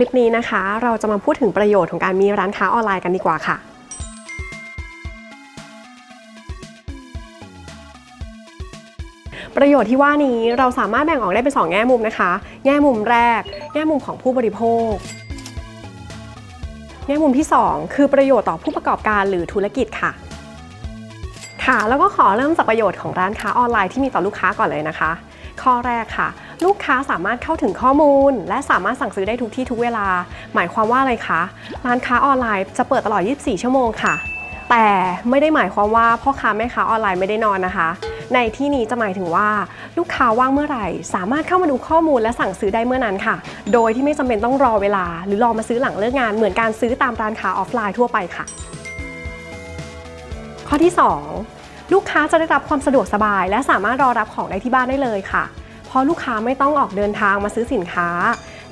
ลิปนี้นะคะ เราจะมาพูดถึงประโยชน์ของการมีร้านค้าออนไลน์กันดีกว่าค่ะ ประโยชน์ที่ว่านี้เราสามารถแบ่งออกได้เป็น 2 แง่มุมนะคะ แง่มุมแรก แง่มุมของผู้บริโภค แง่มุมที่ 2 คือประโยชน์ต่อผู้ประกอบการหรือธุรกิจค่ะ ค่ะ แล้วก็ขอเริ่มจากประโยชน์ของร้านค้าออนไลน์ที่มีต่อลูกค้าก่อนเลยนะคะ ข้อแรกค่ะ ลูกค้าสามารถเข้าถึงข้อมูล และสามารถสั่งซื้อได้ทุกที่ทุกเวลา หมายความว่าอะไรคะร้านค้าออนไลน์จะเปิดตลอด 24 ชั่วโมงค่ะ แต่ไม่ได้หมายความว่าพ่อค้าแม่ค้าออนไลน์ไม่ได้นอนนะคะในที่นี้จะหมายถึงว่าลูกค้าว่างเมื่อไหร่ สามารถเข้ามาดูข้อมูลและสั่งซื้อได้เมื่อนั้นค่ะ โดยที่ไม่จำเป็นต้องรอเวลา หรือรอมาซื้อหลังเลิกงานเหมือนการซื้อตามร้านค้าออฟไลน์ทั่วไปค่ะ ข้อที่ 2 ลูกค้าจะได้รับความสะดวกสบาย และสามารถรอรับของได้ที่บ้านได้เลยค่ะ เพราะลูกค้าไม่ต้องออกเดินทางมาซื้อสินค้า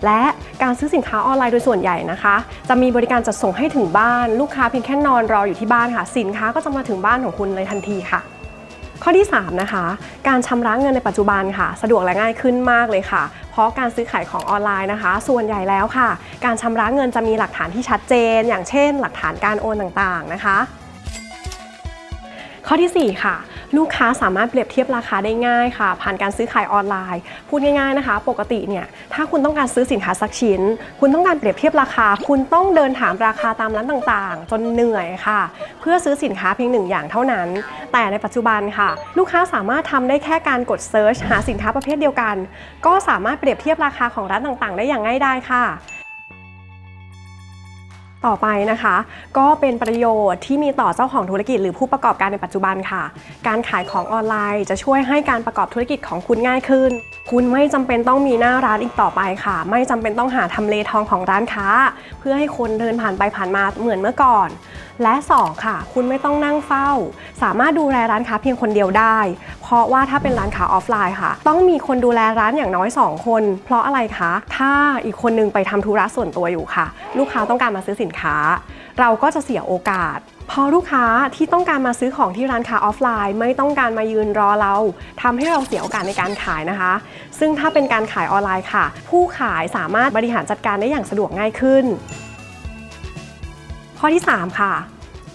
และการซื้อสินค้าออนไลน์โดยส่วนใหญ่นะคะ จะมีบริการจัดส่งให้ถึงบ้าน ลูกค้าเพียงแค่นอนรออยู่ที่บ้านค่ะ สินค้าก็จะมาถึงบ้านของคุณเลยทันทีค่ะ ข้อที่ 3 นะคะ การชำระเงินในปัจจุบันค่ะ สะดวกและง่ายขึ้นมากเลยค่ะเพราะการซื้อขายของออนไลน์นะคะ ส่วนใหญ่แล้วค่ะ การชำระเงินจะมีหลักฐานที่ชัดเจน อย่างเช่น หลักฐานการโอนต่างๆนะคะ ข้อทีสี่ 4 ค่ะ ลูกค้าสามารถเปรียบเทียบราคาได้ง่ายค่ะ ผ่านการซื้อขายออนไลน์ พูดง่ายๆนะคะ ปกติเนี่ยถ้าคุณต้องการซื้อสินค้าสักชิ้น คุณต้องการเปรียบเทียบราคา คุณต้องเดินถามราคาตามร้านต่างๆ จนเหนื่อยค่ะ เพื่อซื้อสินค้าเพียงหนึ่งอย่างเท่านั้น แต่ในปัจจุบันค่ะ ลูกค้าสามารถทำได้แค่การกดเซิร์ชหาสินค้าประเภทเดียวกัน ก็สามารถเปรียบเทียบราคาของร้านต่างๆ ได้อย่างง่ายไดายค่ะ ต่อไปนะคะ ก็เป็นประโยชน์ที่มีต่อเจ้าของธุรกิจหรือผู้ประกอบการในปัจจุบันค่ะ การขายของออนไลน์ จะช่วยให้การประกอบธุรกิจของคุณง่ายขึ้น คุณไม่จำเป็นต้องมีหน้าร้านอีกต่อไปค่ะ ไม่จำเป็นต้องหาทำเลทองของร้านค้า เพื่อให้คนเดินผ่านไปผ่านมาเหมือนเมื่อก่อน และ 2 ค่ะ คุณไม่ต้องนั่งเฝ้า สามารถดูแลร้านค้าเพียงคนเดียวได้ เพราะว่าถ้าเป็นร้านค้าออฟไลน์ค่ะ ต้องมีคนดูแลร้านอย่างน้อย 2 คน เพราะอะไรคะ ถ้าอีกคนนึงไปทำธุระส่วนตัวอยู่ค่ะ ลูกค้าต้องการมาซื้อสินค้า เราก็จะเสียโอกาสพอลูกค้าที่ต้องการมาซื้อของที่ร้านค้าออฟไลน์ ไม่ต้องการมายืนรอเราทำให้เราเสียโอกาสในการขายนะคะ ซึ่งถ้าเป็นการขายออนไลน์ค่ะ ผู้ขายสามารถบริหารจัดการได้อย่างสะดวกง่ายขึ้น ข้อที่ 3 ค่ะ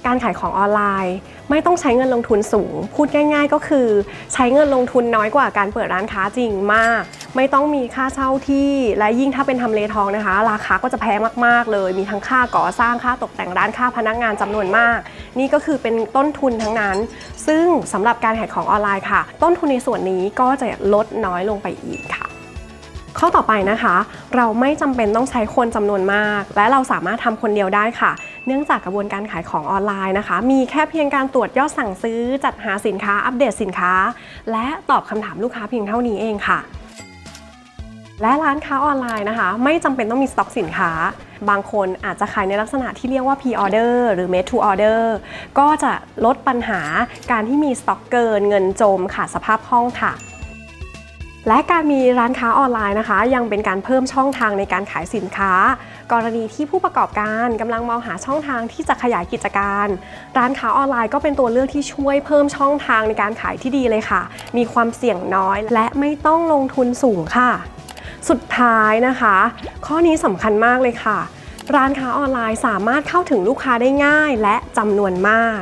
การขายของออนไลน์ ไม่ต้องใช้เงินลงทุนสูง พูดง่าย ๆ ก็คือ ใช้เงินลงทุนน้อยกว่าการเปิดร้านค้าจริงมาก ไม่ต้องมีค่าเช่าที่และยิ่งถ้าเป็นทำเลทองนะคะ ราคาก็จะแพงมากๆเลย มีทั้งค่าก่อสร้างค่าตกแต่งร้านค่าพนักงานจำนวนมาก นี่ก็คือเป็นต้นทุนทั้งนั้น ซึ่งสำหรับการขายของออนไลน์ค่ะ ต้นทุนในส่วนนี้ก็จะลดน้อยลงไปอีกค่ะข้อต่อไปนะคะ เราไม่จำเป็นต้องใช้คนจำนวนมาก และเราสามารถทำคนเดียวได้ค่ะ เนื่องจากกระบวนการขายของออนไลน์นะคะ มีแค่เพียงการตรวจยอดสั่งซื้อ จัดหาสินค้าอัปเดตสินค้า และตอบคำถามลูกค้าเพียงเท่านี้เองค่ะ และร้านค้าออนไลน์นะคะ ไม่จำเป็นต้องมีสต็อกสินค้า บางคนอาจจะขายในลักษณะที่เรียกว่า pre-order หรือ made to order ก็จะลดปัญหาการที่มีสต็อกเกินเงินจมขาดสภาพคล่องค่ะและการมีร้านค้าออนไลน์นะคะ ยังเป็นการเพิ่มช่องทางในการขายสินค้า กรณีที่ผู้ประกอบการกำลังมองหาช่องทางที่จะขยายกิจการ ร้านค้าออนไลน์ก็เป็นตัวเลือกที่ช่วยเพิ่มช่องทางในการขายที่ดีเลยค่ะ มีความเสี่ยงน้อย และไม่ต้องลงทุนสูงค่ะ สุดท้ายนะคะ ข้อนี้สำคัญมากเลยค่ะ ร้านค้าออนไลน์สามารถเข้าถึงลูกค้าได้ง่ายและจำนวนมาก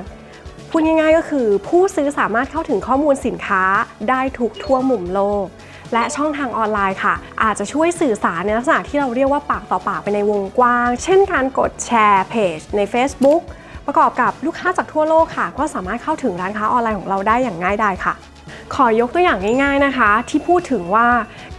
พูดง่ายๆก็คือ ผู้ซื้อสามารถเข้าถึงข้อมูลสินค้าได้ทุกทั่วมุมโลก และช่องทางออนไลน์ค่ะ อาจจะช่วยสื่อสารในลักษณะที่เราเรียกว่าปากต่อปากไปในวงกว้าง เช่นการกดแชร์เพจใน Facebook ประกอบกับลูกค้าจากทั่วโลกค่ะ ก็สามารถเข้าถึงร้านค้าออนไลน์ของเราได้อย่างง่ายดายค่ะ ขอยกตัวอย่างง่าย ๆนะคะ ที่พูดถึงว่า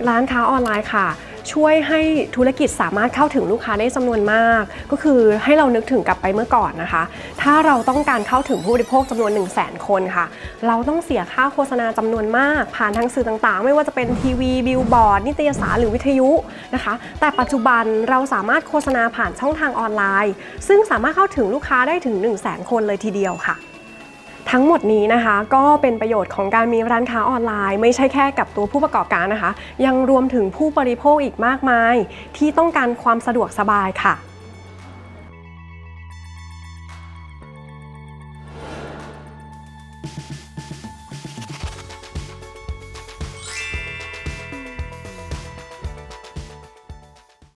ร้านค้าออนไลน์ค่ะ ช่วยให้ธุรกิจสามารถเข้าถึงลูกค้าได้จำนวนมาก ก็คือให้เรานึกถึงกลับไปเมื่อก่อนนะคะ ถ้าเราต้องการเข้าถึงผู้บริโภคจำนวน 1 0 0 0 0แสนคนค่ะ เราต้องเสียค่าโฆษณาจำนวนมาก ผ่านทางสื่อต่างๆ ไม่ว่าจะเป็นทีวีบิลบอร์ดนิตยสารหรือวิทยุนะคะ แต่ปัจจุบันเราสามารถโฆษณาผ่านช่องทางออนไลน์ ซึ่งสามารถเข้าถึงลูกค้าได้ถึง 1 0 0 0 0แสนคนเลยทีเดียวค่ะ ทั้งหมดนี้นะคะก็เป็นประโยชน์ของการมีร้านค้าออนไลน์ ไม่ใช่แค่กับตัวผู้ประกอบการนะคะ ยังรวมถึงผู้บริโภคอีกมากมาย ที่ต้องการความสะดวกสบายค่ะ